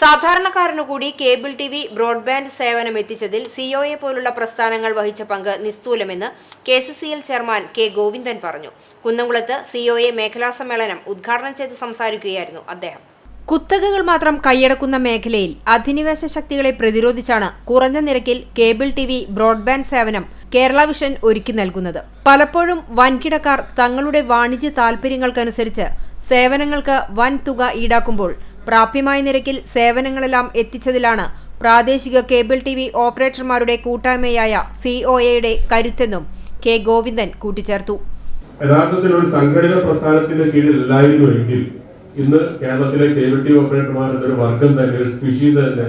സാധാരണക്കാരനു കൂടി cable T V broadband സേവനം എത്തിച്ചതിൽ COA പോലുള്ള പ്രസ്ഥാനങ്ങൾ വഹിച്ച പങ്ക് നിസ്തൂലമെന്ന് K C C L chairman K Govindan പറഞ്ഞു. കുന്നംകുളത്ത് സിഒഎ മേഖലാ സമ്മേളനം ഉദ്ഘാടനം ചെയ്ത് സംസാരിക്കുകയായിരുന്നു അദ്ദേഹം. കുത്തകകൾ മാത്രം കൈയടക്കുന്ന മേഖലയിൽ അധിനിവേശ ശക്തികളെ പ്രതിരോധിച്ചാണ് കുറഞ്ഞ നിരക്കിൽ കേബിൾ ടി വി ബ്രോഡ്ബാൻഡ് സേവനം കേരള വിഷൻ ഒരുക്കി നൽകുന്നത്. പലപ്പോഴും വൻകിടക്കാർ തങ്ങളുടെ വാണിജ്യ താൽപര്യങ്ങൾക്കനുസരിച്ച് സേവനങ്ങൾക്ക് വൻ തുക ഈടാക്കുമ്പോൾ പ്രാപ്യമായ നിരക്കിൽ സേവനങ്ങളെല്ലാം എത്തിച്ചതിലാണ് പ്രാദേശിക കേബിൾ ടി വി ഓപ്പറേറ്റർമാരുടെ കൂട്ടായ്മയായ സിഒഎയുടെ കരുത്തെന്നും കെ ഗോവിന്ദൻ കൂട്ടിച്ചേർത്തു. യഥാർത്ഥത്തിൽ ഒരു സംഘടിത പ്രസ്ഥാനത്തിന്റെ കീഴിലായിരുന്നു എങ്കിൽ ഇന്ന് കേരളത്തിലെ കേബിൾ ടി വി ഓപ്പറേറ്റർമാരുടെ ഒരു വർഗം തന്നെ ഒരു സ്പീഷീസ് തന്നെ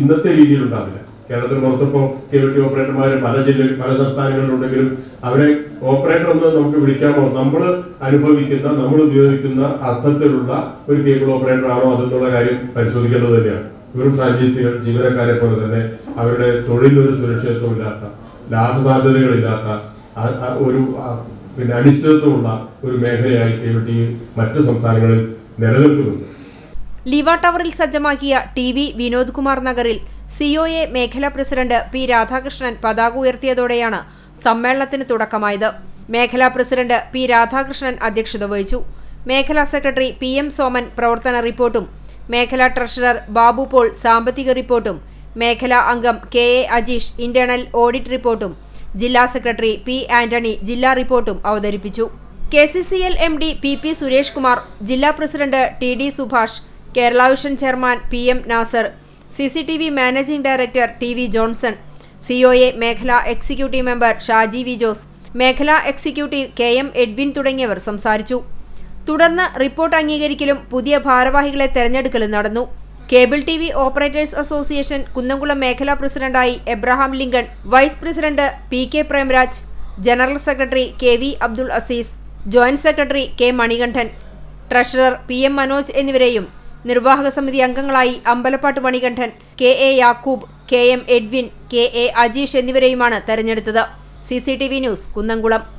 ഇന്നത്തെ രീതിയിൽ ഉണ്ടാവില്ല. കേരളത്തിൽ പുറത്തിപ്പോ കേബിൾ ടി ഓപ്പറേറ്റർമാർ പല ജില്ല പല സംസ്ഥാനങ്ങളിലുണ്ടെങ്കിലും അവരെ ഓപ്പറേറ്റർ എന്ന് നമുക്ക് വിളിക്കാമോ? നമ്മൾ അനുഭവിക്കുന്ന നമ്മൾ ഉപയോഗിക്കുന്ന അർത്ഥത്തിലുള്ള ഒരു കേബിൾ ഓപ്പറേറ്റർ ആണോ അതെന്നുള്ള കാര്യം പരിശോധിക്കേണ്ടത് തന്നെയാണ്. ഇവരും ഫ്രാഞ്ചൈസികൾ ജീവനക്കാരെ പോലെ തന്നെ അവരുടെ തൊഴിലൊരു സുരക്ഷിതത്വമില്ലാത്ത ലാഭസാധ്യതകളില്ലാത്ത ഒരു പിന്നെ അനിശ്ചിതത്വമുള്ള ഒരു മേഖലയായി കേരളത്തിൽ മറ്റു സംസ്ഥാനങ്ങളിൽ നിലനിൽക്കുന്നുണ്ട്. ലിവ ടവറിൽ സജ്ജമാക്കിയ ടി വി വിനോദ് കുമാർ നഗറിൽ സിഒഎ മേഖലാ പ്രസിഡന്റ് പി രാധാകൃഷ്ണൻ പതാക ഉയർത്തിയതോടെയാണ് സമ്മേളനത്തിന് തുടക്കമായത്. മേഖലാ പ്രസിഡന്റ് പി രാധാകൃഷ്ണൻ അധ്യക്ഷത വഹിച്ചു. മേഖലാ സെക്രട്ടറി പി എം സോമൻ പ്രവർത്തന റിപ്പോർട്ടും മേഖലാ ട്രഷറർ ബാബു പോൾ സാമ്പത്തിക റിപ്പോർട്ടും മേഖലാ അംഗം K A Ajeesh internal audit റിപ്പോർട്ടും ജില്ലാ സെക്രട്ടറി പി ആന്റണി ജില്ലാ റിപ്പോർട്ടും അവതരിപ്പിച്ചു. K C C L M D P P Suresh Kumar ജില്ലാ president T D Subhash Kerala vision chairman P M Nasar C C T V managing director T V Johnson C O A മേഖലാ executive member Shaji V Jose മേഖലാ executive K M Edwin തുടങ്ങിയവർ സംസാരിച്ചു. തുടർന്ന് report അംഗീകരിക്കലും പുതിയ ഭാരവാഹികളെ തെരഞ്ഞെടുക്കലും നടന്നു. Cable T V operators association Kunnamkulam മേഖലാ പ്രസിഡന്റായി Abraham Lincoln vice president P K Premraj general secretary K V Abdul Azeez joint secretary K Manikandan treasurer P M Manoj എന്നിവരെയും നിർവാഹക സമിതി അംഗങ്ങളായി Ambalappatt Manikandan K A Yakub K M Edwin K A Ajeesh എന്നിവരെയുമാണ് തെരഞ്ഞെടുത്തത്. C news Kunnamkulam.